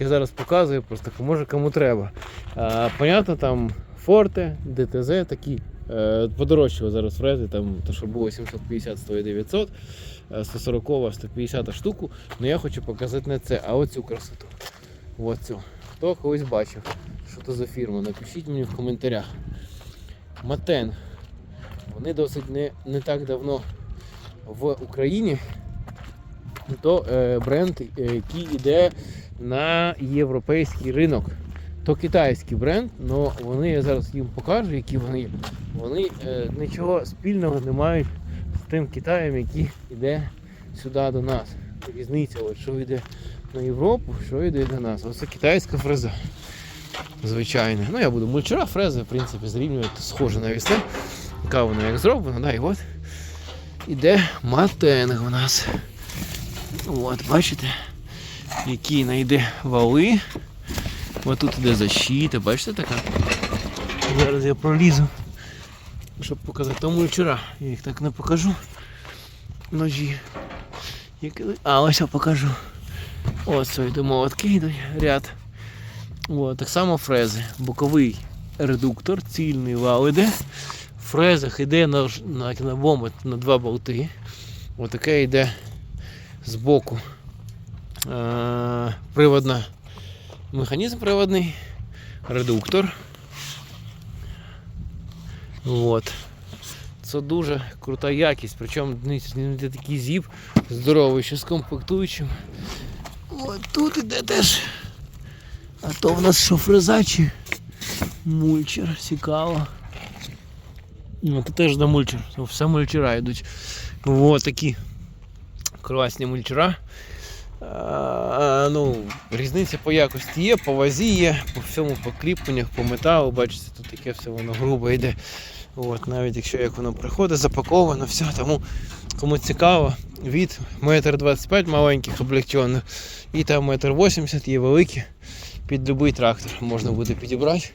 Я зараз показую, просто може кому треба. А, понятно, там Форте, ДТЗ такі. Е, подорожчали зараз фрези, там то, що було 750, стоїть 900, е, 140, 150 штуку. Ну я хочу показати не це, а оцю красоту. Оцю. Хто колись бачив, що то за фірма, напишіть мені в коментарях. Матен. Вони досить не, не так давно в Україні. То е, бренд, е, який йде на європейський ринок. То китайський бренд, але вони, я зараз їм покажу, які вони є. Вони е, нічого спільного не мають з тим Китаєм, який йде сюди до нас. Різниця, от, що йде на Європу, що йде до нас. Оце китайська фреза. Звичайно. Ну я буду мульчера, фрези, в принципі, зрівнювати схоже на вісне. Яка вона як зроблена, да, і от іде матенг у нас. От, бачите? Які знайде вали. Ось тут іде защита, бачите така? Зараз я пролізу, щоб показати тому вчора. Я їх так не покажу. Ножі. А, ось я покажу. Ось йде молотки йдуть, ряд. От, так само фрези. Боковий редуктор, цільний вал іде. В фрезах йде на, на, на на два болти. Отаке йде збоку е, приводна механізм приводний, редуктор. От. Це дуже крута якість, причому не такий зіп здоровий, ще з комплектуючим. От тут іде теж. А то в нас що фреза мульчер, цікаво. Ну, це теж до мульчер. Все мульчера йдуть. Ось такі класні мульчера. Ну, різниця по якості є, по вазі є, по всьому, по кліпаннях, по металу, бачите, тут таке все воно грубо йде. От, навіть якщо як воно приходить, запаковано, все, тому кому цікаво, від 1,25 м маленьких облегчених і там 1,80 м є великі, під будь-який трактор можна буде підібрати.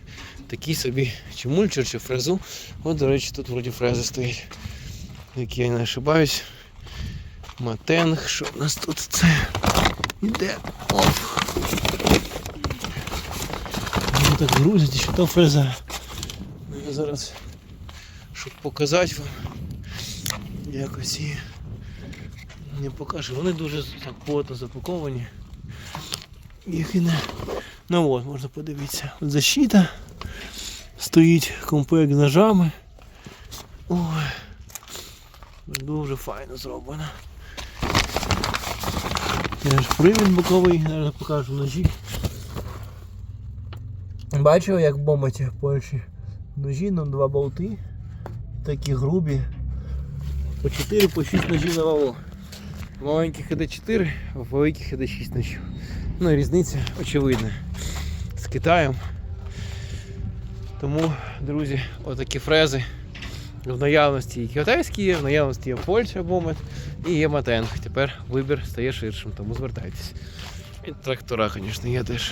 Такі собі, чи мульчер, чи фрезу. От, до речі, тут вроді фрези стоїть. Які я не ошибаюсь. Матенг, що у нас тут це іде. Оп. Вони так грузять, що то фреза. Ну, Я зараз, щоб показати вам, якось і не покажу. Вони дуже так плотно запаковані. Їх і не. Ну от, можна подивитися. От защита. Стоїть комплект ножами. Ой. Дуже файно зроблено. Теж привід боковий, зараз покажу ножі. Бачив, як бомбать в Польщі. Ножі, ну два болти. Такі грубі. По 4 по 6 ножів на валу. Маленьких іде 4, а великих іде 6 ножів. Ну різниця очевидна. З Китаєм. Тому, друзі, отакі фрези. В наявності і китайські є, в наявності є Польща бомет і є Матенг. Тепер вибір стає ширшим, тому звертайтесь. І трактора, звісно, є теж.